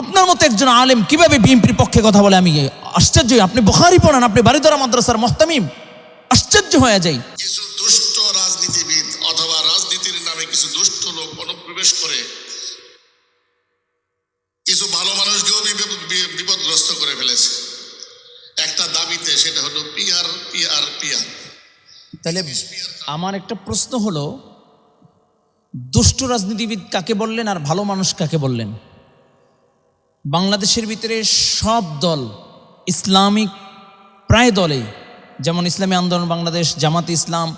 আপনার মতো একজন আলেম কীভাবে বিএনপির পক্ষে কথা বলে? আমি আশ্চর্য আপনি বখারি পড়েন আপনি বাড়িতরা মাদ্রাসার মহতামিম। আশ্চর্য হয়ে যাই। কিছু দুষ্ট রাজনীতিবিদ অথবা রাজনীতির নামে কিছু দুষ্ট লোক অনুপ্রবেশ করে কিছু ভালো মানুষকেও বিপদগ্রস্ত করে ফেলেছে। একটা দাবিতে সেটা হলো পিআর পিআর পিআর। তাহলে আমার একটা প্রশ্ন হলো দুষ্ট রাজনীতিবিদ কাকে বললেন আর ভালো মানুষ কাকে বললেন? বাংলাদেশের ভিতরে সব দল ইসলামিক প্রায় দলেই, যেমন ইসলামী আন্দোলন, বাংলাদেশ, জামাত ইসলাম,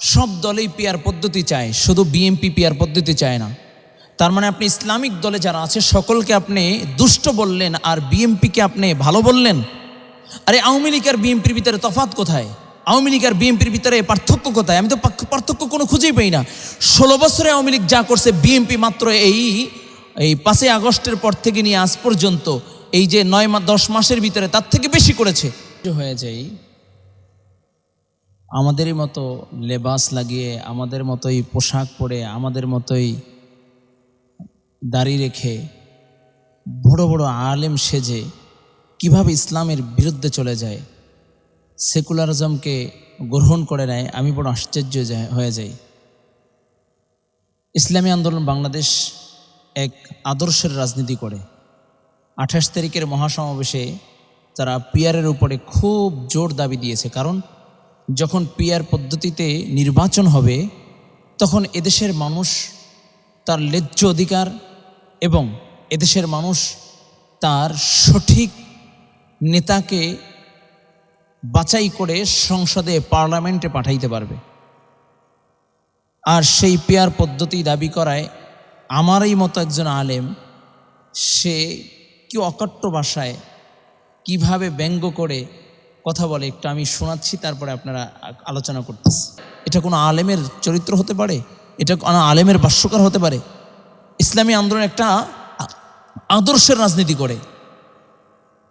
সব দলেই পিয়ার পদ্ধতি চায়, শুধু বিএমপি পিয়ার পদ্ধতি চায় না। তার মানে আপনি ইসলামিক দলে যারা আছে, সকলকে আপনি দুষ্ট বললেন আর বিএমপিকে আপনি ভালো বললেন? আরে আওয়ামী লীগ আর বিএনপির ভিতরে তফাত কোথায়? আওয়ামী লীগ আর বিএনপির ভিতরে পার্থক্য কোথায়? আমি তো পার্থক্য কোনো খুঁজেই পাই না। ষোলো বছরে আওয়ামী লীগ যা করছে বিএনপি মাত্র এই এই পাঁচই আগস্টের পর থেকে নিয়ে আজ পর্যন্ত, এই যে নয় মাস দশ মাসের ভিতরে তার থেকে বেশি করেছে। হয়ে যাই। আমাদেরই মতো লেবাস লাগিয়ে, আমাদের মতোই পোশাক পরে, আমাদের মতোই দাড়ি রেখে, বড় বড় আলেম সেজে কীভাবে ইসলামের বিরুদ্ধে চলে যায়, সেকুলারিজমকে গ্রহণ করে নেয়, আমি বড় আশ্চর্য হয়ে যাই। ইসলামী আন্দোলন বাংলাদেশ এক আদর্শের রাজনীতি করে। আঠাশ তারিখের মহাসমাবেশে তারা পিয়ারের উপরে খুব জোর দাবি দিয়েছে। কারণ যখন পিয়ার পদ্ধতিতে নির্বাচন হবে, তখন এদেশের মানুষ তার ন্যায্য অধিকার এবং এদেশের মানুষ তার সঠিক নেতাকে বাছাই করে সংসদে, পার্লামেন্টে পাঠাইতে পারবে। আর সেই পেয়ার পদ্ধতি দাবি করায় আমারই মতো একজন আলেম, সে কি অকট্ট ভাষায় কীভাবে ব্যঙ্গ করে কথা বলে? একটু আমি শোনাচ্ছি, তারপরে আপনারা আলোচনা করতেছি। এটা কোনো আলেমের চরিত্র হতে পারে? এটা কোনো আলেমের ভাষ্যকার হতে পারে? ইসলামী আন্দোলন একটা আদর্শের রাজনীতি করে।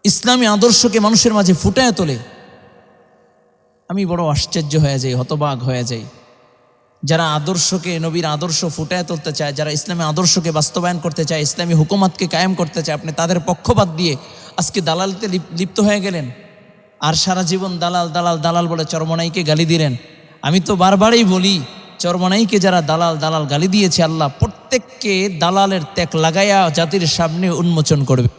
ইসলামী আদর্শকে মানুষের মাঝে ফুটায় তোলে। আমি বড় আশ্চর্য হয়ে যাই, হতবাক হয়ে যাই। যারা আদর্শকে, নবীর আদর্শ ফুটায় তুলতে চায়, যারা ইসলামী আদর্শকে বাস্তবায়ন করতে চায়, ইসলামী হুকুমাতকে কায়েম করতে চায়, আপনি তাদের পক্ষপাত দিয়ে আজকে দালালিতে লিপ- লিপ্ত হয়ে গেলেন। আর সারা জীবন দালাল দালাল দালাল বলে চরমনাইকে গালি দিলেন। আমি তো বারবারই বলি, চরমনাইকে যারা দালাল দালাল গালি দিয়েছে আল্লাহ, প্রত্যেককে দালালের ত্যাগ লাগাইয়া জাতির সামনে উন্মোচন করবে।